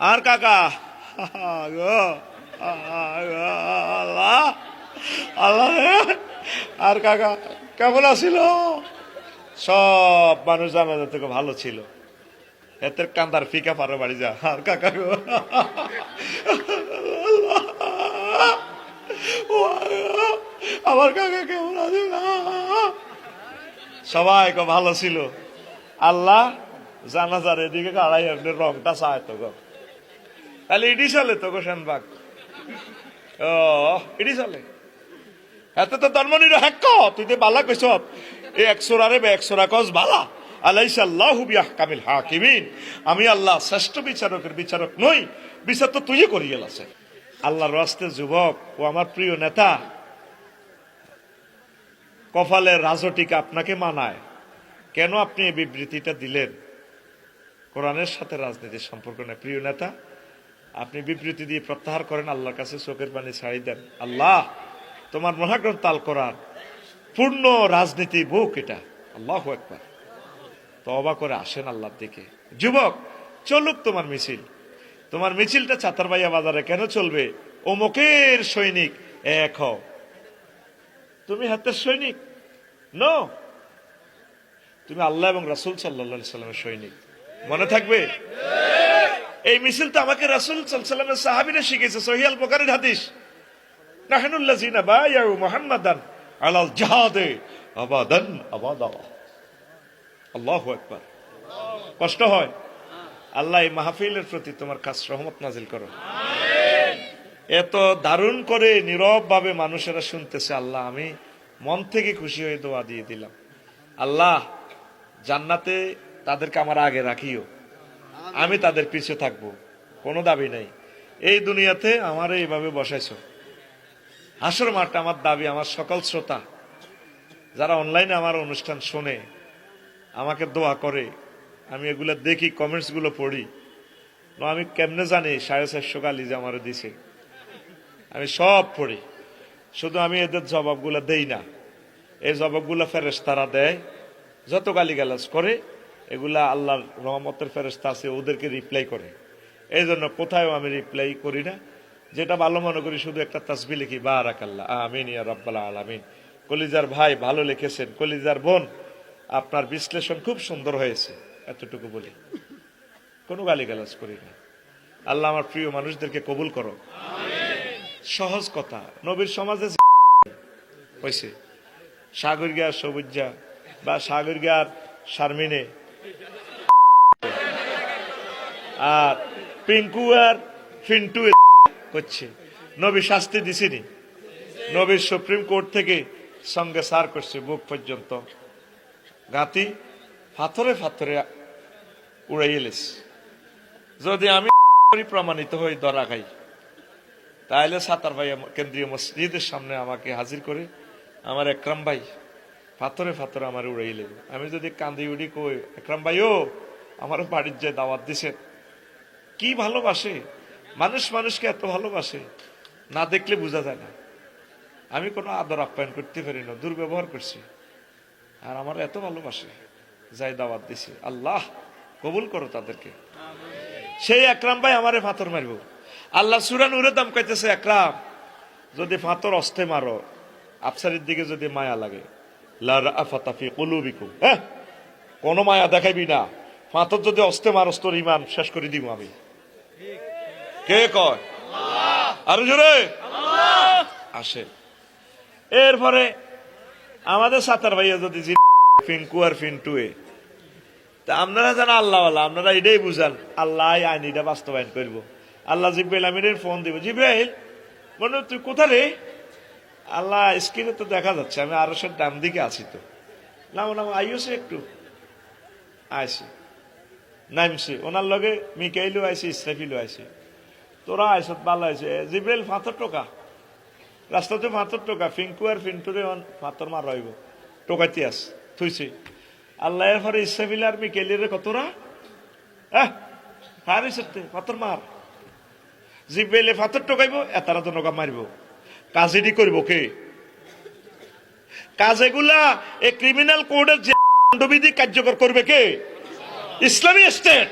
আর কাকা? গো, আল্লাহ আল্লাহ আর কাকা কেমন আছিল? সব মানুষ জানাজা থেকে ভালো ছিল। এতে কান্দার ফিকা পারো বাড়ি যা। আর কাকা গো। আমার কাকা কেমন আছে সবাই ভালো ছিল। আল্লাহ জানাজার এদিকে গাড়াই এমনি রংটা চায় তো গো তাহলে ইডি চলে তো গো সেনবাগ ও, ইডি চলে। এতে তো ধর্মনির হ্যাক তুই তো বালা কইস এ একশোরা রে একশোরা কস বালা। আলাইসা আল্লাহ কামিল হাকিমিন। আমি আল্লাহ শ্রেষ্ঠ বিচারকের বিচারক নই, বিচার তো তুই করি গেলাছে আল্লাহর রাস্তে যুবক ও আমার প্রিয় নেতা কপালের রাজটিকে আপনাকে মানায়। কেন আপনি এই বিবৃতিটা দিলেন? কোরআনের সাথে রাজনীতির সম্পর্ক নেই প্রিয় নেতা। আপনি বিবৃতি দিয়ে প্রত্যাহার করেন, আল্লাহর কাছে চোখের পানি ছাড়ি দেন। আল্লাহ, তোমার মহাগ্রন্থ তাল করার পূর্ণ রাজনীতি বুক এটা। আল্লাহ একবার তবা করে আসেন আল্লাহর দিকে। যুবক, চলুক তোমার মিছিল। তোমার মিছিলটা চাতারবাইয়া বাজারে কেন চলবে? অমুকের সৈনিক এক হও। তুমি হাতের সৈনিক? ন। তুমি আল্লাহ এবং রাসুল সাল্লা সাল্লামের সৈনিক। মনে থাকবে? এই মিছিল তো আমাকে রাসুল সাল্লামের সাহাবিরা শিখেছে সহিয়াল বোকারের হাদিস। নাহনুল্লাযিনা বায়াউ মুহাম্মাদান আলাল জাহাদে আবাদান আবাদা। আল্লাহু আকবার। কষ্ট হয়। আল্লাহ এই মাহফিলের প্রতি তোমার কাছ রহমত নাজিল করো। এত দারুণ করে নীরব ভাবে মানুষেরা শুনতেছে আল্লাহ আমি মন থেকে খুশি হয়ে দোয়া দিয়ে দিলাম। আল্লাহ জান্নাতে তাদেরকে আমার আগে রাখিও। আমি তাদের পিছে থাকব। কোনো দাবি নাই। এই দুনিয়াতে আমার এইভাবে বসাইছো। হাসর মাঠটা আমার দাবি, আমার সকল শ্রোতা। যারা অনলাইনে আমার অনুষ্ঠান শোনে, আমাকে দোয়া করে, আমি এগুলো দেখি কমেন্টসগুলো পড়ি। আমি কেমনে জানি সাড়ে চারশো গালি যে আমার দিছে। আমি সব পড়ি। শুধু আমি এদের জবাবগুলো দেই না। এই জবাবগুলো ফেরেস তারা দেয়। যত গালি গালাজ করে এগুলা আল্লাহর রহমতের ফেরেস্তা আছে, ওদেরকে রিপ্লাই করে। এই জন্য কোথাও আমি রিপ্লাই করি না। যেটা ভালো মনে করি, শুধু একটা তাসবি লিখি, বারাকাল্লাহ, আমিন ইয়া রাব্বাল আলামিন। কলিজার ভাই ভালো লিখেছেন, কলিজার বোন, আপনার বিশ্লেষণ খুব সুন্দর হয়েছে, এতটুকু বলি। কোনো গালি গালাজ করি না। আল্লাহ আমার প্রিয় মানুষদেরকে কবুল করো। সহজ কথা, নবীর সমাজে হয়েছে সাগরিয়ার সবুজা বা সাগরিয়ার শারমিনে আর পিঙ্কু আর ফিন্টু করছে। নবী শাস্তি দিছিনি। নবীর সুপ্রিম কোর্ট থেকে সঙ্গে সার করছে বুক পর্যন্ত। গাতি ফাথরে ফাথরে উড়াই যদি আমি প্রমাণিত হই, ধরা খাই। তাহলে সাতার ভাই কেন্দ্রীয় মসজিদের সামনে আমাকে হাজির করে আমার একরাম ভাই ফাথরে ফাথরে আমার উড়াই লেবে। আমি যদি কান্দি উড়ি কই, একরাম ভাই ও আমার বাড়ির যে দাওয়াত দিছে কি ভালোবাসে? মানুষ মানুষকে এত ভালোবাসে, না দেখলে বোঝা যায় না। আমি কোনো আদর আপ্যায়ন করতে পারি না, দুর্ব্যবহার করছি। আর আমার এত ভালোবাসে, যাই দাওয়াত দিছে। আল্লাহ কবুল করো তাদেরকে। সেই একরাম ভাই আমারে ফাতর মারব। আল্লাহ সুরান উরে দাম কইতেছে, একরাম, যদি ফাতর অস্তে মারো, আফসারের দিকে যদি মায়া লাগে আফাতাফি কলুবিকুম। হ্যাঁ? কোনো মায়া দেখাবি না। ফাতর যদি অস্তে মারস তোর ইমান শেষ করে দিব আমি। কে কয়? আরও জোরে? আসে। এরপরে আমাদের সাঁতার ভাইয়া যদি ফিনকু আর ফিন্টুয়ে তা আপনারা যারা আল্লাহ আপনারা এটাই বুঝান। আল্লাহ এই আইনিটা বাস্তবায়ন করব। আল্লাহ জিব্রাইল আমিনের ফোন দিব। জিব্রাইল মনে তুই কোথায় রে? আল্লাহ স্ক্রিনে তো দেখা যাচ্ছে, আমি আরও সব ডান দিকে আছি তো। নাম নাম, আইসে একটু। আইসি। নামছি। ওনার লগে মিকাইলও আইসি, ইসরাফিলও আইসি। তোরা আইসত ভালো আইসে। জিব্রাইল ফাঁতর টোকা। রাস্তাতে ফাঁতর টোকা, ফিঙ্কু আর ফিন্টুরে ফাঁতর মার রইব। টোকাইতে আস, থুইছি। আল্লাহ এর পরে ইসরাফিল আর মিকাইলের কতরা? হ্যাঁ ফারি সত্যি ফাতর মার। জিব্রাইলে ফাতর টোকাইব এতারা তো নৌকা মারিব। কাজেটি করব কে? কাজেগুলা এই ক্রিমিনাল কোডের যে দণ্ডবিধি কার্যকর করবে কে? ইসলামী স্টেট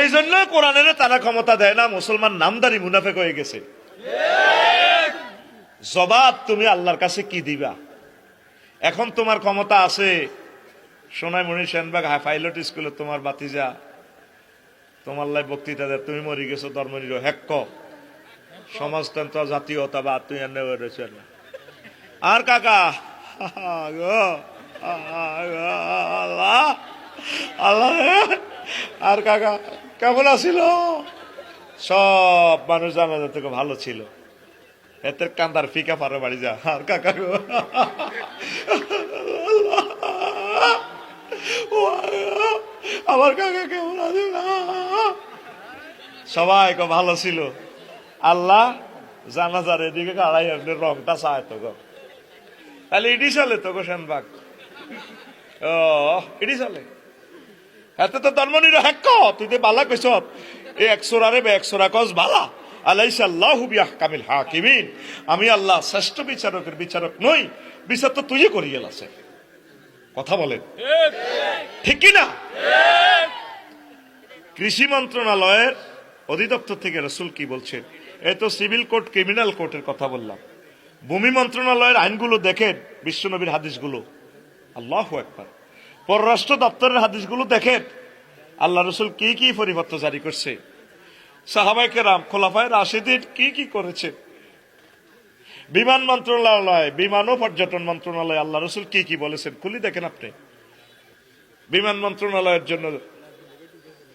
এই জন্য কোরআনের তারা ক্ষমতা দেয় না, মুসলমান নামদারি মুনাফেক হয়ে গেছে। জবাব তুমি আল্লাহর কাছে কি দিবা? এখন তোমার ক্ষমতা আছে। সোনাই মণি সেনবাগ হাই পাইলট স্কুলে তোমার বাতিজা, তোমার লাই বক্তৃতা দেয়, তুমি মরি গেছো ধর্ম নির হেক্ক। সমাজতন্ত্র, জাতীয়তাবাদ, তুই এনে রয়েছে আর কাকা, আল্লাহ আল্লাহ আর কাকা, কেমন আছিল? সব মানুষ জানা থেকে ভালো ছিল। এতে কান্দার ফিকা পারো বাড়ি যা। আর কাকা গো আমার কাকা কেমন আছে সবাই ভালো ছিল আল্লাহ জানাজার এদিকে গাড়াই আপনি রংটা চায় তো গো তাহলে ইডি চলে তো গো সেনবাগ। ও, ইডি চলে। এতে তো ধর্ম নির হেক তুই তো বালা কইস এ একশোরারে বে একশোরা কস বালা। আলাইসা আল্লাহ কামিল হাকিমিন। আমি আল্লাহ শ্রেষ্ঠ বিচারকের বিচারক নই, বিচার তো তুই করি গেলাছে কথা বলেন। ঠিক কি না? কৃষি মন্ত্রণালয়ের অধিদপ্তর থেকে রসুল কি বলছেন? এই তো সিভিল কোর্ট, ক্রিমিনাল কোর্টের কথা বললাম। ভূমি মন্ত্রণালয়ের আইনগুলো দেখেন, বিশ্বনবীর হাদিসগুলো। আল্লাহ একবার পররাষ্ট্র দপ্তরের হাদিসগুলো দেখেন। আল্লাহ রসুল কি কি পরিবর্তন জারি করছে? সাহাবাই কেরাম, খোলাফায় রাশিদিন কি কি করেছে? বিমান মন্ত্রণালয় বিমান ও পর্যটন মন্ত্রণালয়, আল্লাহ রসুল কি কি বলেছেন? খুলি দেখেন আপনি। বিমান মন্ত্রণালয়ের জন্য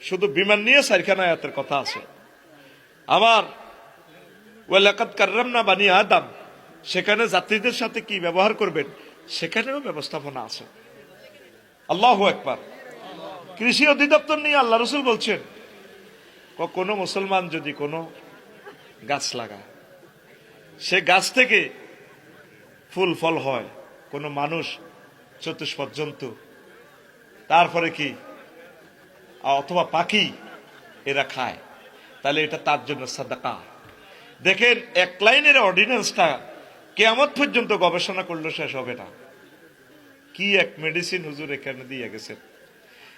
শুধু বিমান নিয়ে সারখানা আয়াতের কথা আছে। আবার ওয়ালাকাত কার্রাম না বানি আদাম। সেখানে যাত্রীদের সাথে কি ব্যবহার করবেন? সেখানেও ব্যবস্থাপনা আছে। আল্লাহ একবার কৃষি অধিদপ্তর নিয়ে আল্লাহ রসুল বলছেন কোনো মুসলমান যদি কোনো গাছ লাগায়, সে গাছ থেকে ফুল, ফল হয়, কোনো মানুষ চতুষ্পদ পর্যন্ত তারপরে কি, অথবা পাখি এরা খায়, তাহলে এটা তার জন্য সাদাকা। দেখেন, এক লাইনের অর্ডিন্যান্সটা কেমন পর্যন্ত গবেষণা করলে শেষ হবে না। কি এক মেডিসিন হুজুর এখানে দিয়ে গেছেন?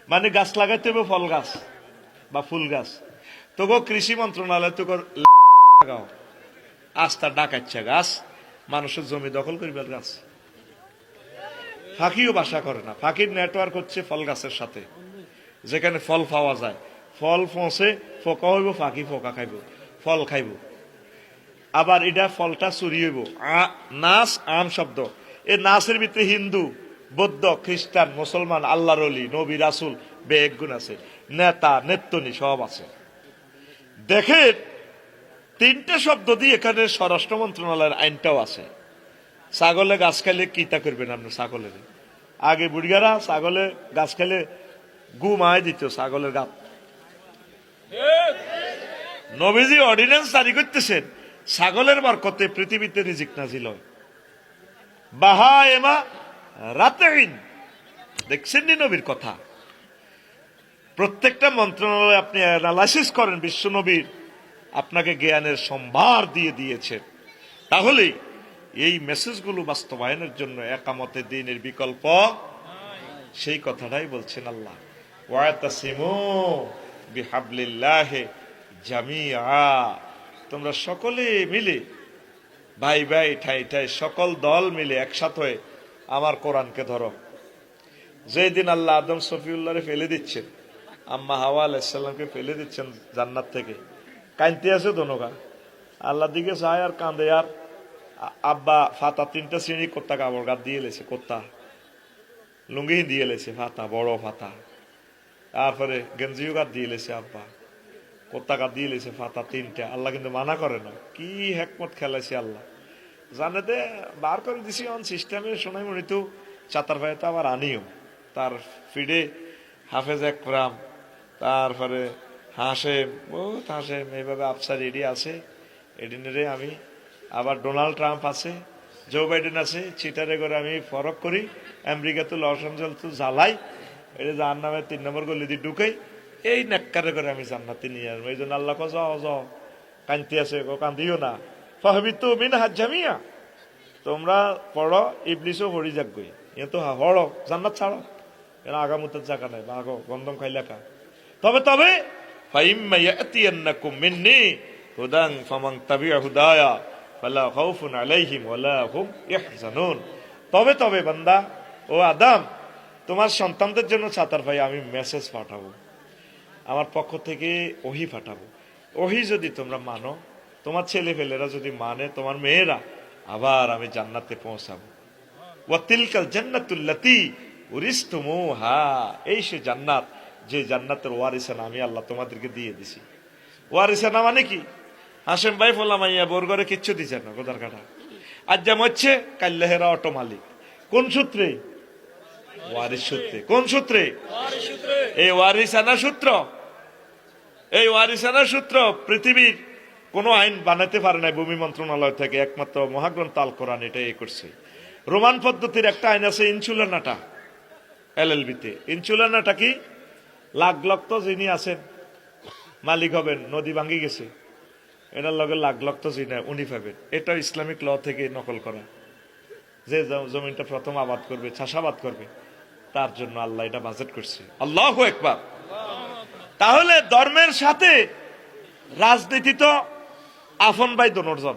মানে গাছ লাগাইতে হবে ফল গাছ বা ফুল গাছ। তোকে কৃষি মন্ত্রণালয় তোকে লাগাও। আস্তা ডাকাচ্ছে গাছ, মানুষের জমি দখল করিবার গাছ। ফাঁকিও বাসা করে না। ফাঁকির নেটওয়ার্ক হচ্ছে ফল গাছের সাথে। যেখানে ফল পাওয়া যায়। ফল পৌঁছে, ফোকা হইব, ফাঁকি ফোকা খাইব, ফল খাইব। আবার এটা ফলটা চুরি হইব। নাচ আম শব্দ। এই নাচের ভিতরে হিন্দু, বৌদ্ধ, খ্রিস্টান, মুসলমান, আল্লাহর অলি নবী, রাসুল বেগ গুণ আছে। নেতা, নেত্তনি সব আছে। দেখেন, তিনটে শব্দ দিয়ে এখানে স্বরাষ্ট্র মন্ত্রণালয়ের আইনটাও আছে। ছাগলে গাছ খাইলে কিতা করবেন আপনি ছাগলের? আগে বুড়িয়ারা ছাগলে গাছ খাইলে গু মায় দিত ছাগলের গাত নবীজি অর্ডিন্যান্স জারি করতেছেন। ছাগলের বরকতে পৃথিবীতে রিজিক নাজিল হয়। বাহা এমা রাতেইন। দেখছেন নবীর কথা? প্রত্যেকটা মন্ত্রণালয় আপনি অ্যানালাইসিস করেন বিশ্ব নবীর আপনাকে জ্ঞানের সম্ভার দিয়ে দিয়েছেন। তাহলে এই মেসেজগুলো বাস্তবায়নের জন্য একামতে দিনের বিকল্প সেই কথাটাই বলছেন আল্লাহ। ওয়াতাসিমু বিহাবলিল্লাহে জামিআ। তোমরা সকলে মিলে, ভাই ভাই, ঠাই ঠাই, সকল দল মিলে একসাথে হয়ে আমার কোরআনকে ধরো। যেদিন আল্লাহ আদম সফিউল্লাহরে ফেলে দিচ্ছেন, আম্মা হাওয়া আলাইসাল্লামকে ফেলে দিচ্ছেন জান্নাত থেকে, কাঁদতে আছে দোনোগা আল্লাহ দিকে চায় আর কাঁদে, আর আব্বা ফাতা তিনটা শ্রেণি কোত্তা কাপড় গাছ দিয়ে লেছে কোত্তা লুঙ্গি দিয়ে লেছে, ফাতা, বড় ফাতা। তারপরে গেঞ্জিও গাছ দিয়ে লেছে, আব্বা। গাছ দিয়ে লেছে, ফাতা তিনটা। আল্লাহ কিন্তু মানা করে না। কি হেকমত খেলাইছে আল্লাহ। জানে দে, বার করে দিছি অন সিস্টেমে শোনাই মনে তো চাতার ভাই তো আবার আনিও। তার ফিডে হাফেজ একরাম তারপরে হাসেম বহুত হাসেম এইভাবে আফসার এডি আছে। এডিনেরে আমি, আবার ডোনাল্ড ট্রাম্প আছে, জো বাইডেন আছে চিটারে করে আমি ফরক করি আমেরিকা তো লস অ্যাঞ্জেল তো জ্বালাই এটা যার নামে তিন নম্বর গলি দিয়ে ঢুকাই এই নেককারে করে আমি জান্নাতে নিয়ে আসব। এই জন্য আল্লাহ যাও যাও। কান্তি আছে কান্দিও না। ফাহবি তো মিন হাত জামিয়া। তোমরা পড়ো ইবলিশও হরি যাক গই এ তো হড়, জান্নাত ছাড়ো। এরা আগামুতের জায়গা নাই বা গন্ধম খাইলে কা। তবে তবে, ফাইম্মা ইয়াতিয়ান্নাকুম মিন্নি হুদান ফামান তাবিআ হুদায়া, ফালা খাউফুন আলাইহিম ওয়ালা হুম ইয়াহজানুন তবে তবে, বান্দা, ও আদম, তোমার সন্তানদের জন্য ছাতার ভাই আমি মেসেজ পাঠাবো। আমার পক্ষ থেকে ওহি পাঠাবো। ওহি যদি তোমরা মানো তোমার ছেলে ফেলেরা যদি মানে তোমার মেয়েরা আবার আমি জান্নাতে পৌঁছাবো। ওয়াতিলকাল জান্নাতুল্লাতি উরিস্তুমুহা। এই সে জান্নাত যে জান্নাতের ওয়ারিসানা আমি আল্লাহ তোমাদেরকে দিয়ে দিছি। ওয়ারিসানা মানে কি? হাসেম ভাই ফোলাম আইয়া বোরগরে কিচ্ছু দিছে না গোদার কাটা। আজ যেমন হচ্ছে কাল্লাহেরা অটো মালিক। কোন সূত্রে? ওয়ারিস সূত্রে। কোন সূত্রে? এই ওয়ারিসানা সূত্র? এই ওয়ারিসানা সূত্র পৃথিবীর কোনো আইন বানাতে পারে না ভূমি মন্ত্রণালয় থেকে, একমাত্র মহাগ্রন্থ আল কোরআন এটা এ করছে। রোমান পদ্ধতির একটা আইন আছে ইনসুলানাটা এলএলবিতে ইনসুলানাটা কি? লাখ লাখ তো যিনি আছেন, মালিক হবেন, নদী ভাঙ্গি গেছে। এটার লগে লাখ লাখ তো যিনি উনি পাবেন। এটা ইসলামিক ল থেকে নকল করা। যে জমিনটা প্রথম আবাদ করবে, চাষাবাদ করবে, তার জন্য আল্লাহ এটা বাজেট করছে। আল্লাহ একবার। তাহলে ধর্মের সাথে রাজনীতি তো আফন বাই দনর্জন